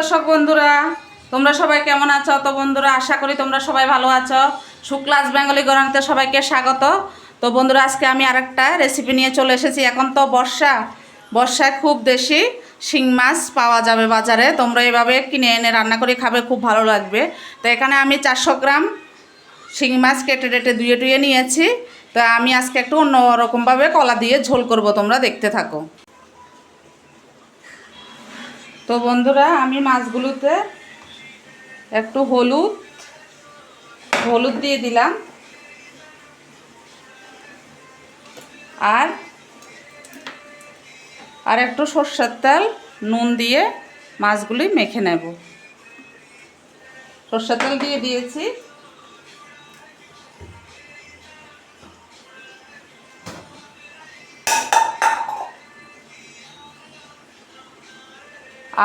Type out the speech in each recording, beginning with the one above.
দর্শক বন্ধুরা, তোমরা সবাই কেমন আছো? তো বন্ধুরা, আশা করি তোমরা সবাই ভালো আছো। শুক্লাস বেঙ্গলি গরমতে সবাইকে স্বাগত। তো বন্ধুরা, আজকে আমি আরেকটা রেসিপি নিয়ে চলে এসেছি। এখন তো বর্ষা, বর্ষায় খুব দেশি শিং মাছ পাওয়া যাবে বাজারে। তোমরা এভাবে কিনে এনে রান্না করে খাবে, খুব ভালো লাগবে। তো এখানে আমি চারশো গ্রাম শিং মাছ কেটে টেটে ধুয়ে টুয়ে নিয়েছি। তো আমি আজকে একটু অন্য রকমভাবে কলা দিয়ে ঝোল করব, তোমরা দেখতে থাকো। তো বন্ধুরা, আমি মাছগুলোতে একটু হলুদ হলুদ দিয়ে দিলাম। আর আর একটু সর্ষের তেল, নুন দিয়ে মাছগুলি মেখে নেব। সর্ষের তেল দিয়ে দিয়েছি।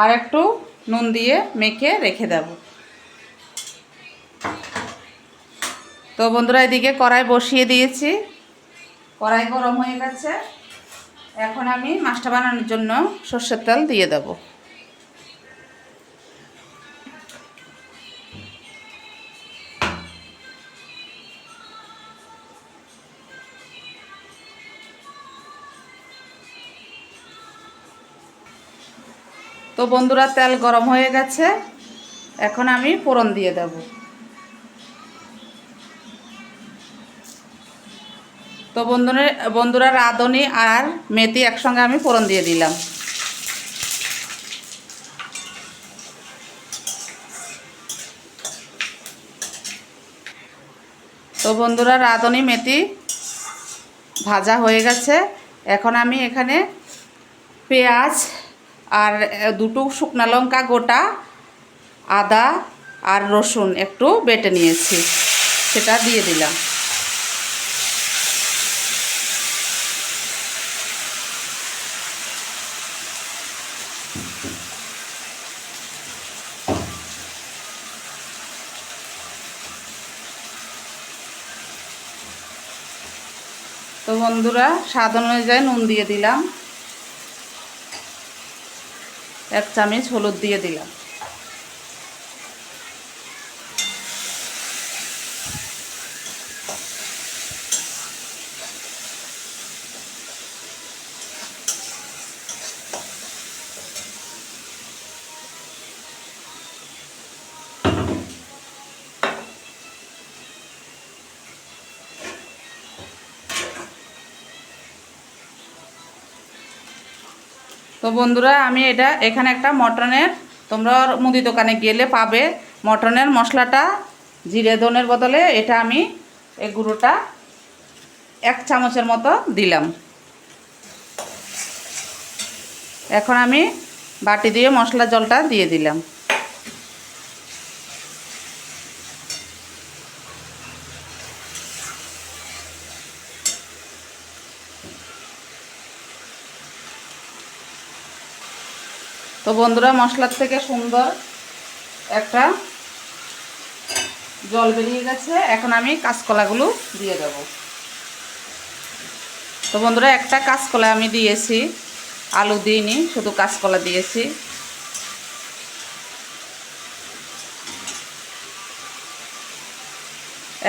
আর একটু নুন দিয়ে মেখে রেখে দেব। তো বন্ধুরা, এদিকে কড়াই বসিয়ে দিয়েছি। কড়াই গরম হয়ে গেছে। এখন আমি মাছটা বানানোর জন্য সর্ষের তেল দিয়ে দেব। বন্ধুরা, তেল গরম হয়ে গেছে। এখন আমি ফোড়ন দিয়ে দেব। তো বন্ধুরা বন্ধুরা, রাঁধুনি আর মেথি একসঙ্গে আমি ফোড়ন দিয়ে দিলাম। তো বন্ধুরা, রাঁধুনি, মেথি ভাজা হয়ে গেছে। এখন আমি এখানে পেঁয়াজ আর দুটো শুকনা লঙ্কা গোটা, আদা আর রসুন একটু বেটে নিয়েছি। সেটা দিয়ে দিলাম। তো বন্ধুরা, স্বাদ অনুযায়ী নুন দিয়ে দিলাম। এক চামচ হলুদ দিয়ে দিলাম। তো বন্ধুরা, আমি এটা এখানে একটা মটনের, তোমরা মুদি দোকানে গেলে পাবে। মটনের মশলাটা জিরে ধনের বদলে এটা আমি এ গুঁড়োটা এক চামচের মতো দিলাম। এখন আমি বাটি দিয়ে মশলা জলটা দিয়ে দিলাম। তো বন্ধুরা, মশলার থেকে সুন্দর একটা জল বেরিয়ে গেছে। এখন আমি কাঁচকলাগুলো দিয়ে দেব। তো বন্ধুরা, একটা কাঁচকলা আমি দিয়েছি। আলু দিইনি, শুধু কাঁচকলা দিয়েছি।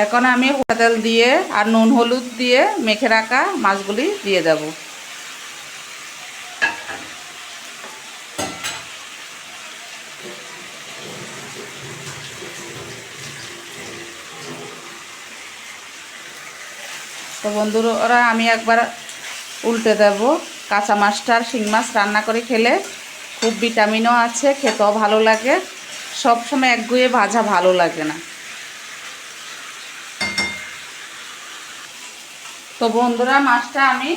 এখন আমি তেল দিয়ে আর নুন হলুদ দিয়ে মেখে রাখা মাছগুলি দিয়ে দেবো। তো বন্ধুরা আমি একবার উল্টে দেব। কাঁচা মাছটার শিং মাছ রান্না করে খেলে খুব ভিটামিনও আছে, খেতেও ভালো লাগে। সব সময় একগুয়ে ভাজা ভালো লাগে না। তো বন্ধুরা, মাছটা আমি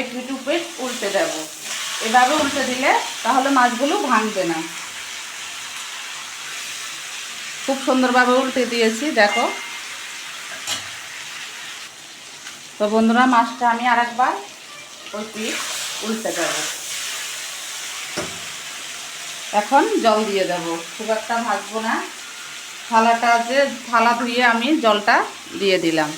একটু টুপে উল্টে দেব। এভাবে উল্টে দিলে তাহলে মাছগুলো ভাঙবে না। খুব সুন্দরভাবে উল্টে দিয়েছি, দেখো। তো বন্ধুরা, মাছটা আমি আর একবার ওই পিস উল্টে দেব। এখন জল দিয়ে দেব। খুব একটা ভাজবো না। থালাটা যে, থালা ধুয়ে আমি জলটা দিয়ে দিলাম।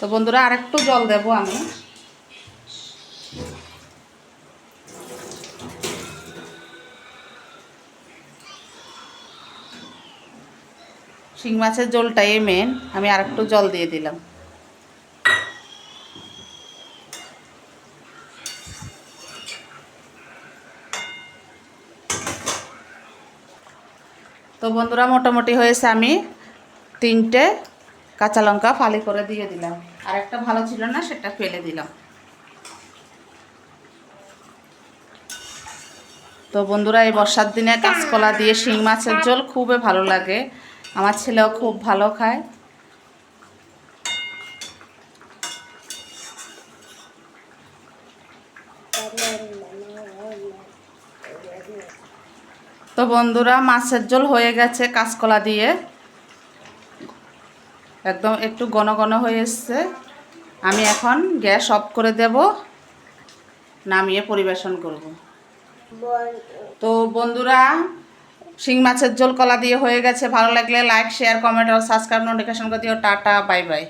তো বন্ধুরা, আরেকটু জল দেব আমি। শিং মাছের জলটাই মেন আমি আরেকটু জল দিয়ে দিলাম। তো বন্ধুরা, মোটামুটি হয়েছে আমি তিনটে কাঁচা লঙ্কা ফালি করে দিয়ে দিলাম। আর একটা ভালো ছিল না, সেটা ফেলে দিলাম। তো বন্ধুরা, এই বর্ষার দিনে কাঁচকলা দিয়ে শিং মাছের ঝোল খুবই ভালো লাগে। আমার ছেলেও খুব ভালো খায়। তো বন্ধুরা, মাছের ঝোল হয়ে গেছে কাঁচকলা দিয়ে। একদম একটু ঘন ঘন হয়ে এসছে। আমি এখন গ্যাস অফ করে দেব, নামিয়ে পরিবেশন করব। তো বন্ধুরা শিং মাছের ঝোল কলা দিয়ে হয়ে গেছে। ভালো লাগলে লাইক শেয়ার কমেন্ট আর সাবস্ক্রাইব নোটিফিকেশন করে দিও। Tata bye bye